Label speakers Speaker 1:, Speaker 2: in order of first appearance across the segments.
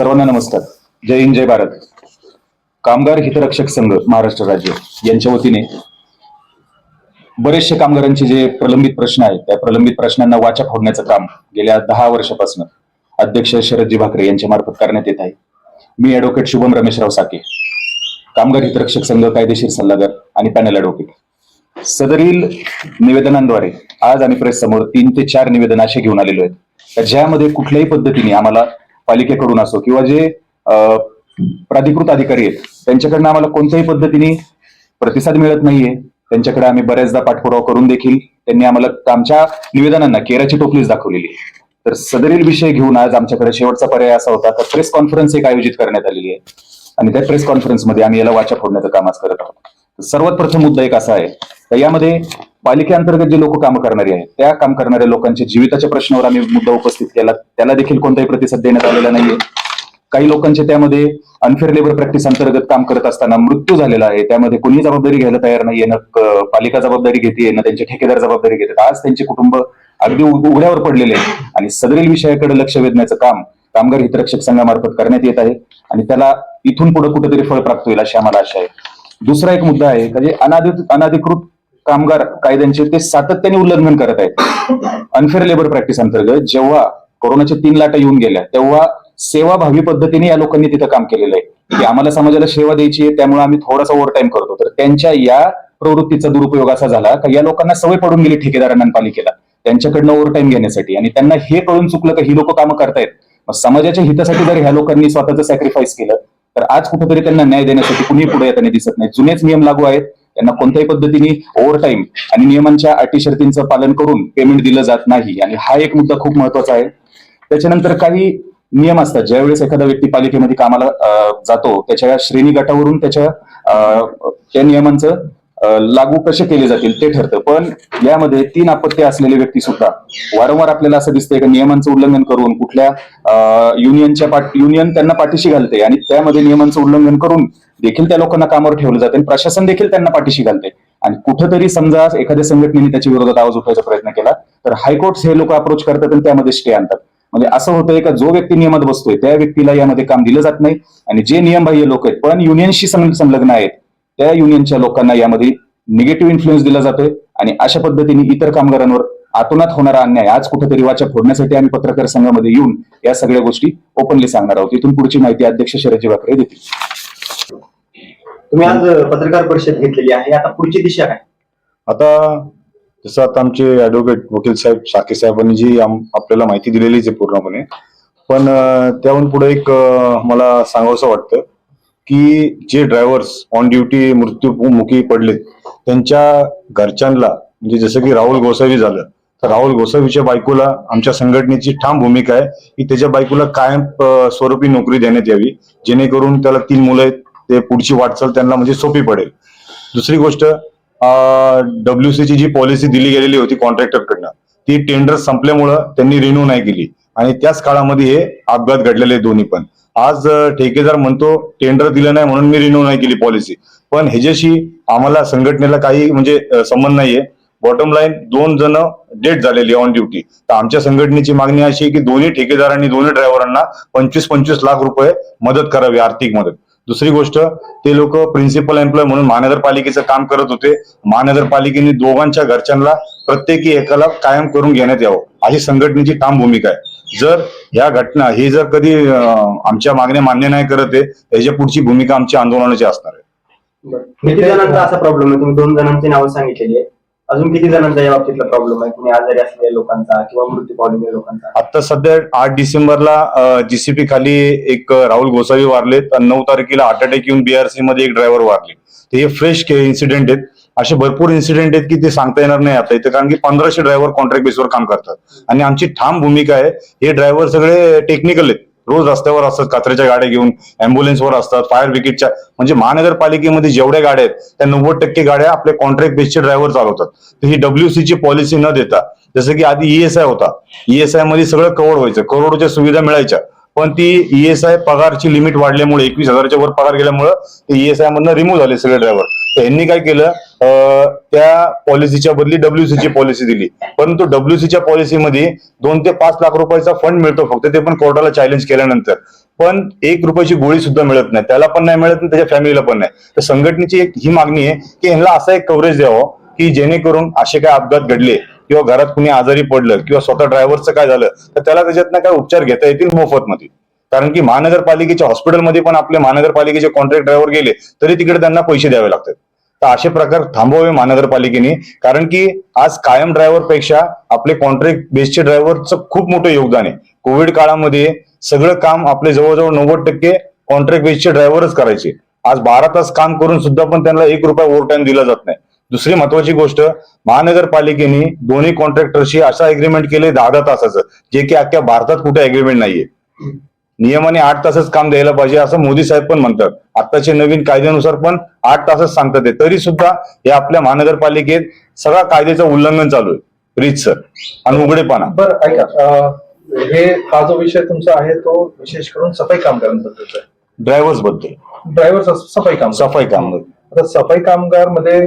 Speaker 1: सर्वांना नमस्कार. जय हिंद जय भारत. कामगार हितरक्षक संघ महाराष्ट्र राज्य यांच्या वतीने बरेचसे कामगारांचे जे प्रलंबित प्रश्न आहेत त्या प्रलंबित प्रश्नांना वाचा फोडण्याचं काम गेल्या दहा वर्षापासून अध्यक्ष शरदजी भाकरे यांच्या मार्फत करण्यात येत आहे. मी ऍडव्होकेट शुभम रमेशराव साके कामगार हितरक्षक संघ कायदेशीर सल्लागार आणि पॅनल ऍडव्होकेट सदरील निवेदनांद्वारे आज आम्ही प्रेस समोर तीन ते चार निवेदन असे घेऊन आलेलो आहेत. ज्यामध्ये कुठल्याही पद्धतीने आम्हाला पालिकेकडून असो किंवा जे प्राधिकृत अधिकारी आहेत त्यांच्याकडनं आम्हाला कोणत्याही पद्धतीने प्रतिसाद मिळत नाहीये. त्यांच्याकडे आम्ही बऱ्याचदा पाठपुरावा करून देखील त्यांनी आम्हाला आमच्या निवेदनांना केराची टोपलीच दाखवलेली आहे. तर सदरील विषय घेऊन आज आमच्याकडे शेवटचा पर्याय असा होता तर प्रेस कॉन्फरन्स एक आयोजित करण्यात आलेली आहे. आणि त्या प्रेस कॉन्फरन्समध्ये आम्ही याला वाचा फोडण्याचं काम आज करत आहोत. सर्वात प्रथम मुद्दा एक असा आहे तर यामध्ये पालिकेअंतर्गत जे लोक काम करणारी आहेत त्या काम करणाऱ्या लोकांच्या जीविताच्या प्रश्नावर आम्ही मुद्दा उपस्थित केला. त्याला देखील कोणताही प्रतिसाद देण्यात आलेला नाहीये. काही लोकांचे त्यामध्ये अनफेअर लेबर प्रॅक्टिस अंतर्गत काम करत असताना मृत्यू झालेला आहे. त्यामध्ये कोणी जबाबदारी घ्यायला तयार नाहीये. ना पालिका जबाबदारी घेते ना त्यांचे ठेकेदार जबाबदारी घेतात. आज त्यांचे कुटुंब अगदी उघड्यावर पडलेले आहे आणि सदरील विषयाकडे लक्ष वेधण्याचं काम कामगार हितरक्षक संघामार्फत करण्यात येत आहे. आणि त्याला इथून पुढे कुठेतरी फळ प्राप्त होईल अशी आम्हाला आशा आहे. दुसरा एक मुद्दा आहे म्हणजे अनाधिकृत कामगार कायद्यांचे ते सातत्याने उल्लंघन करत आहेत. अनफेअर लेबर प्रॅक्टिस अंतर्गत जेव्हा कोरोनाच्या तीन लाटा येऊन गेल्या तेव्हा सेवाभावी पद्धतीने या लोकांनी तिथं काम केलेलं आहे. की आम्हाला समाजाला सेवा द्यायची आहे त्यामुळे आम्ही थोडासा ओव्हर टाइम करतो. तर त्यांच्या या प्रवृत्तीचा दुरुपयोग असा झाला का या लोकांना सवय पडून गेली ठेकेदारांना पालिकेला त्यांच्याकडनं ओव्हर टाइम घेण्यासाठी. आणि त्यांना हे कळून चुकलं का ही लोक कामं करतायत. मग समाजाच्या हितासाठी जर ह्या लोकांनी स्वतःचं सॅक्रिफाईस केलं तर आज कुठेतरी त्यांना न्याय देण्यासाठी कुणी पुढे येताना दिसत नाही. जुनेच नियम लागू आहेत. त्यांना कोणत्याही पद्धतीने ओव्हर टाईम आणि नियमांच्या अटी शर्तींचं पालन करून पेमेंट दिलं जात नाही. आणि हा एक मुद्दा खूप महत्त्वाचा आहे. त्याच्यानंतर काही नियम असतात. ज्यावेळेस एखादा व्यक्ती पालिकेमध्ये कामाला जातो त्याच्या श्रेणी गटावरून त्याच्या अं, त्या नियमांचं लागू कसे केले जातील ते ठरतं. पण यामध्ये तीन अपत्य असलेले व्यक्ती सुद्धा वारंवार आपल्याला असं दिसतंय की नियमांचं उल्लंघन करून कुठल्या युनियनच्या पाठ युनियन त्यांना पाठीशी घालते आणि त्यामध्ये नियमांचं उल्लंघन करून देखील त्या लोकांना कामावर ठेवलं जाते आणि प्रशासन देखील त्यांना पाठीशी घालते. आणि कुठंतरी समजा एखाद्या संघटनेने त्याच्या विरोधात आवाज उठवायचा प्रयत्न केला तर हायकोर्ट हे लोक अप्रोच करतात आणि त्यामध्ये स्टे आणतात. म्हणजे असं होतंय का जो व्यक्ती नियमात बसतोय त्या व्यक्तीला यामध्ये काम दिलं जात नाही. आणि जे नियमबाह्य लोक आहेत पण युनियनशी संलग्न आहेत त्या युनियनच्या लोकांना यामध्ये निगेटिव्ह इन्फ्लुएन्स दिला जातोय. आणि अशा पद्धतीने इतर कामगारांवर आतोनात होणारा अन्याय आज कुठेतरी वाचा फोडण्यासाठी आम्ही पत्रकार संघामध्ये येऊन या सगळ्या गोष्टी ओपनली सांगणार आहोत. इथून पुढची माहिती अध्यक्ष शरदजी भाकरे देतील.
Speaker 2: तुम्ही आज पत्रकार परिषद घेतलेली आहे. आता पुढची दिशा काय?
Speaker 3: आता जसं आता आमचे ऍडव्होकेट वकील साहेब साके साहेबांनी जी आपल्याला माहिती दिलेलीच आहे पूर्णपणे. पण त्याहून पुढे एक मला सांगावंसं वाटतं की जे ड्रायव्हर्स ऑन ड्युटी मृत्यूमुखी पडलेत त्यांच्या घरच्यांना म्हणजे जसं की राहुल गोसावी झालं तर राहुल गोसावीच्या बायकोला आमच्या संघटनेची ठाम भूमिका आहे की त्याच्या बायकोला कायम स्वरूपी नोकरी देण्यात यावी जेणेकरून त्याला तीन मुलं आहेत ते पुढची वाटचाल त्यांना म्हणजे सोपी पडेल. दुसरी गोष्ट डब्ल्यू ची जी पॉलिसी दिली गेलेली होती कॉन्ट्रॅक्टरकडनं ती टेंडर संपल्यामुळं त्यांनी रिन्यू नाही केली. आणि त्याच काळामध्ये हे अपघात घडलेले दोन्ही पण. आज ठेकेदार म्हणतो टेंडर दिलं नाही म्हणून मी रिन्यू नाही केली पॉलिसी पण ह्याच्याशी आम्हाला संघटनेला काही म्हणजे संबंध नाहीये. बॉटम लाईन दोन जण डेट झालेली ऑन ड्युटी तर आमच्या संघटनेची मागणी अशी आहे की दोन्ही ठेकेदारांनी दोन्ही ड्रायव्हरांना पंचवीस पंचवीस लाख रुपये मदत करावी आर्थिक मदत. दुसरी गोष्ट ते लोक प्रिन्सिपल एम्प्लॉय म्हणून महानगरपालिकेचं काम करत होते. महानगरपालिकेने दोघांच्या घरच्यांना प्रत्येकी एकाला कायम करून घेण्यात यावं अशी संघटनेची ठाम भूमिका आहे. जर ह्या घटना ही जर कधी आमच्या मागण्या मान्य नाही करत आहे त्याच्या पुढची भूमिका आमची आंदोलनाची असणार आहे.
Speaker 2: किती जणांचा असा प्रॉब्लेम आहे? तुम्ही दोन जणांची नावं सांगितलेली आहे अजून किती जणांचा या बाबतीतला प्रॉब्लेम आहे? कुणी आजारी असलेल्या लोकांचा किंवा मृत्यू पावलेल्या लोकांचा?
Speaker 3: आता सध्या आठ डिसेंबरला जीसीपी खाली एक राहुल गोसावी वारलेत आणि नऊ तारखेला हार्ट अटॅक येऊन बीआरसी मध्ये एक ड्रायव्हर वारले. तर हे फ्रेश इन्सिडेंट आहेत. असे भरपूर इन्सिडेंट आहेत की ते सांगता येणार नाही आता. इथे कारण की पंधराशे ड्रायव्हर कॉन्ट्रॅक्ट बेसवर काम करतात. आणि आमची ठाम भूमिका आहे हे ड्रायव्हर सगळे टेक्निकल आहेत. रोज रस्त्यावर असतात कचऱ्याच्या गाड्या घेऊन अँब्युलन्सवर असतात फायर ब्रिगेडच्या म्हणजे महानगरपालिकेमध्ये जेवढ्या गाड्या आहेत त्या नव्वद टक्के गाड्या आपले कॉन्ट्रॅक्ट बेसचे ड्रायव्हर चालवतात. तर ही डब्ल्यूसीची ची पॉलिसी न देता जसं की आधी ईएसआय होता ईएसआयमध्ये सगळं कव्हर व्हायचं करोडोच्या सुविधा मिळायच्या पण ती ईएसआय पगारची लिमिट वाढल्यामुळे एकवीस हजाराच्या वर पगार गेल्यामुळे ते ईएसआय मधनं रिमूव्ह झाले सगळे ड्रायव्हर तर यांनी काय केलं? त्या पॉलिसीच्या बदली डब्ल्यूसीची पॉलिसी दिली. परंतु डब्ल्यूसीच्या पॉलिसीमध्ये दोन ते पाच लाख रुपयाचा फंड मिळतो फक्त. ते पण कोर्टाला चॅलेंज केल्यानंतर. पण एक रुपयाची गोळी सुद्धा मिळत नाही. त्याला पण नाही मिळत नाही त्याच्या फॅमिलीला पण नाही. तर संघटनेची एक ही मागणी आहे की ह्याला असा एक कव्हरेज द्यावं की जेणेकरून असे काय अपघात घडले किंवा घरात कुणी आजारी पडलं किंवा स्वतः ड्रायव्हरचं काय झालं तर त्याला त्याच्यातनं काय उपचार घेता येतील मोफतमध्ये. कारण की महानगरपालिकेच्या हॉस्पिटलमध्ये पण आपले महानगरपालिकेचे कॉन्ट्रॅक्ट ड्रायव्हर गेले तरी तिकडे त्यांना पैसे द्यावे लागतात. तर असे प्रकार थांबवावे महानगरपालिकेने. कारण की आज कायम ड्रायव्हरपेक्षा आपले कॉन्ट्रॅक्ट बेसचे ड्रायव्हरचं खूप मोठं योगदान आहे. कोविड काळामध्ये सगळं काम आपले जवळजवळ नव्वद टक्के कॉन्ट्रॅक्ट बेसचे ड्रायव्हरच करायचे. आज बारा तास काम करून सुद्धा पण त्यांना एक रुपया ओव्हर टाइम दिला जात नाही. दुसरी महत्वाची गोष्ट महानगरपालिकेने दोन्ही कॉन्ट्रॅक्टरशी असा अग्रीमेंट केले दहा दहा तासाचं जे की अख्ख्या भारतात कुठे अग्रीमेंट नाहीये. नियमाने आठ तासच काम द्यायला पाहिजे असं मोदी साहेब पण म्हणतात. आताच्या नवीन कायद्यानुसार पण आठ तासच सांगतात ते. तरी सुद्धा हे आपल्या महानगरपालिकेत सगळ्या कायद्याचं उल्लंघन चालू आहे. रीत सर. आणि उघडेपणा.
Speaker 4: बरं ऐका. हे हा जो विषय तुमचा आहे तो विशेष करून सफाई कामगारांबद्दलचा आहे.
Speaker 3: ड्रायव्हर्सबद्दल
Speaker 4: ड्रायव्हर सफाई कामगार.
Speaker 3: सफाई कामगार.
Speaker 4: आता सफाई कामगारमध्ये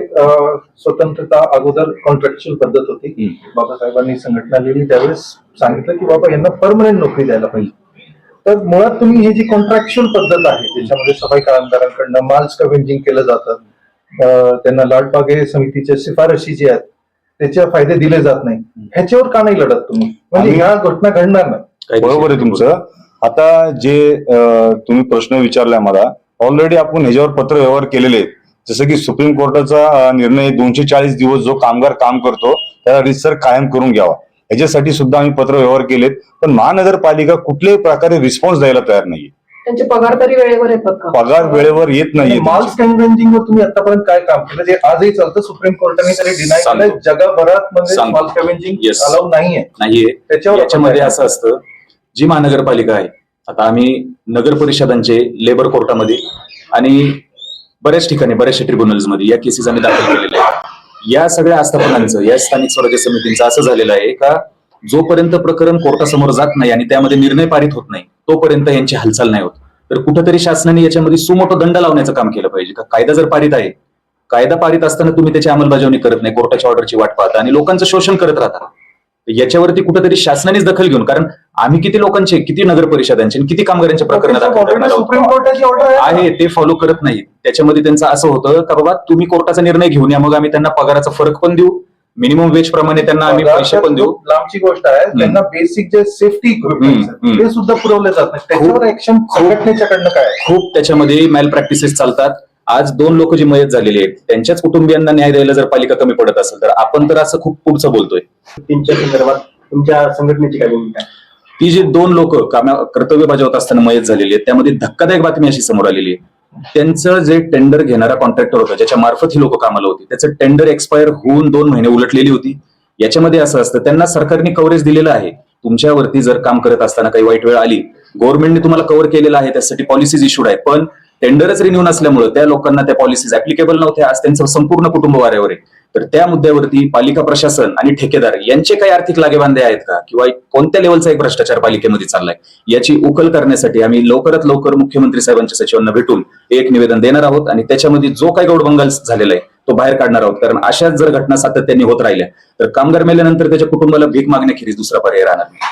Speaker 4: स्वतंत्रता अगोदर कॉन्ट्रॅक्च्युअल पद्धत होती. बाबासाहेबांनी संघटना लिहिली. त्यावेळेस सांगितलं की बाबा यांना परमनंट नोकरी द्यायला पाहिजे. तर मुळात तुम्ही ही जी कॉन्ट्रॅक्च्युअल पद्धत आहे त्याच्यामध्ये सफाई कामगारांकडनं माल स्कवेंजिंग केलं जातं त्यांना लाडबागे समितीच्या शिफारशी जी आहेत त्याचे फायदे दिले जात नाही. ह्याच्यावर का नाही लढत तुम्ही? म्हणजे ह्या घटना घडणार नाही.
Speaker 3: बरोबर आहे तुमचं. आता जे तुम्ही प्रश्न विचारलाय मला ऑलरेडी आपण ह्याच्यावर पत्र व्यवहार केलेले आहेत. जसं की सुप्रीम कोर्टाचा निर्णय दोनशे चाळीस दिवस जो कामगार काम करतो त्याला रिसर कायम करून घ्यावा. ह्याच्यासाठी सुद्धा आम्ही पत्र व्यवहार केलेत पण महानगरपालिका कुठल्याही प्रकारे रिस्पॉन्स द्यायला तयार नाहीये
Speaker 5: त्यांचे पगार तरी वेळेवर येतात का
Speaker 3: पगार वेळेवर येत नाहीये
Speaker 4: माल
Speaker 3: त्यांचे.
Speaker 4: स्कॅनरेंजिंग वर तुम्ही आतापर्यंत काय काम केलं जे आजही चालतं सुप्रीम कोर्टाने त्याला डिनाय केलंय
Speaker 1: सांगतो.
Speaker 4: जगभरात म्हणजे. माल स्कॅवेंजिंग
Speaker 1: Yes.
Speaker 4: अलाउ नाहीये
Speaker 1: नाहीये
Speaker 4: त्याच्यावर
Speaker 1: याच्यामध्ये असं असतं जी महानगरपालिका आहे आता आम्ही नगर परिषदांचे लेबर कोर्टामध्ये आणि बऱ्याच ठिकाणी बऱ्याचशा ट्रिब्युनल्समध्ये या केसेस आम्ही दाखल केलेल्या या सगळ्या आस्थापनांचं या स्थानिक स्वराज्य समितींचं असं झालेलं आहे का जोपर्यंत प्रकरण कोर्टासमोर जात नाही आणि त्यामध्ये निर्णय पारित होत नाही तोपर्यंत यांची हालचाल नाही होत. तर कुठेतरी शासनाने याच्यामध्ये सुमोठो दंड लावण्याचं काम केलं पाहिजे. का कायदा जर पारित आहे कायदा पारित असताना तुम्ही त्याची अंमलबजावणी करत नाही कोर्टाच्या ऑर्डरची वाट पाहता आणि लोकांचं शोषण करत राहता. याच्यावरती कुठेतरी शासनानेच दखल घेऊन कारण आम्ही किती लोकांचे किती नगर परिषदांचे आणि किती कामगारांच्या प्रकरण दाखल
Speaker 4: Already
Speaker 1: करणार आहोत?
Speaker 4: सुप्रीम कोर्टाची ऑर्डर आहे?
Speaker 1: ते फॉलो करत नाहीत. त्याच्यामध्ये त्यांचं असं होतं का बाबा तुम्ही कोर्टाचा निर्णय घेऊन या मग आम्ही त्यांना पगाराचा फरक पण देऊ. मिनिमम वेज प्रमाणे त्यांना आम्ही पैसे पण देऊ.
Speaker 4: लांबची गोष्ट आहे. त्यांना बेसिक जे सेफ्टी इक्विपमेंट. ते सुद्धा पुरवले जात नाही त्याच्यावर ऍक्शन संघटनेच्याकडनं काय?
Speaker 1: खूप त्याच्यामध्ये मॅल प्रॅक्टिसेस चालतात. आज दोन लोक जी मयत झालेली आहेत त्यांच्याच कुटुंबियांना न्याय द्यायला जर पालिका कमी पडत असेल तर आपण तर असं खूप पुढचं बोलतोय.
Speaker 2: त्यांच्या संदर्भात तुमच्या संघटनेची काय भूमिका आहे?
Speaker 1: ती जी दोन लोक कामा कर्तव्य बजावत असताना मयत झालेली आहेत त्यामध्ये धक्कादायक बातमी अशी समोर आलेली आहे. त्यांचं जे टेंडर घेणारा कॉन्ट्रॅक्टर होता ज्याच्या मार्फत ही लोक कामाला होती त्याचं टेंडर एक्सपायर होऊन दोन महिने उलटलेली होती. याच्यामध्ये असं असतं त्यांना सरकारने कव्हरेज दिलेलं आहे. तुमच्यावरती जर काम करत असताना काही वाईट वेळ आली गव्हर्नमेंटने तुम्हाला कव्हर केलेलं आहे त्यासाठी पॉलिसीज इश्यूड आहेत. पण टेंडरच रिन्यू नसल्यामुळे त्या लोकांना त्या पॉलिसीज ऍप्लिकेबल नव्हत्या. आज त्यांचं संपूर्ण कुटुंब वाऱ्यावर आहे. तर त्या मुद्द्यावरती पालिका प्रशासन आणि ठेकेदार यांचे काही आर्थिक लागेबांधे आहेत का? किंवा कोणत्या लेवलचा एक भ्रष्टाचार पालिकेमध्ये चाललाय? याची उकल करण्यासाठी आम्ही लवकरात लवकर मुख्यमंत्री साहेबांच्या सचिवांना भेटून एक निवेदन देणार आहोत आणि त्याच्यामध्ये जो काही गौडबंगाल झालेला आहे तो बाहेर काढणार आहोत. कारण अशाच जर घटना सातत्याने होत राहिल्या तर कामगार मेल्यानंतर त्याच्या कुटुंबाला भीक मागण्याखेरीज दुसरा पर्याय राहणार नाही.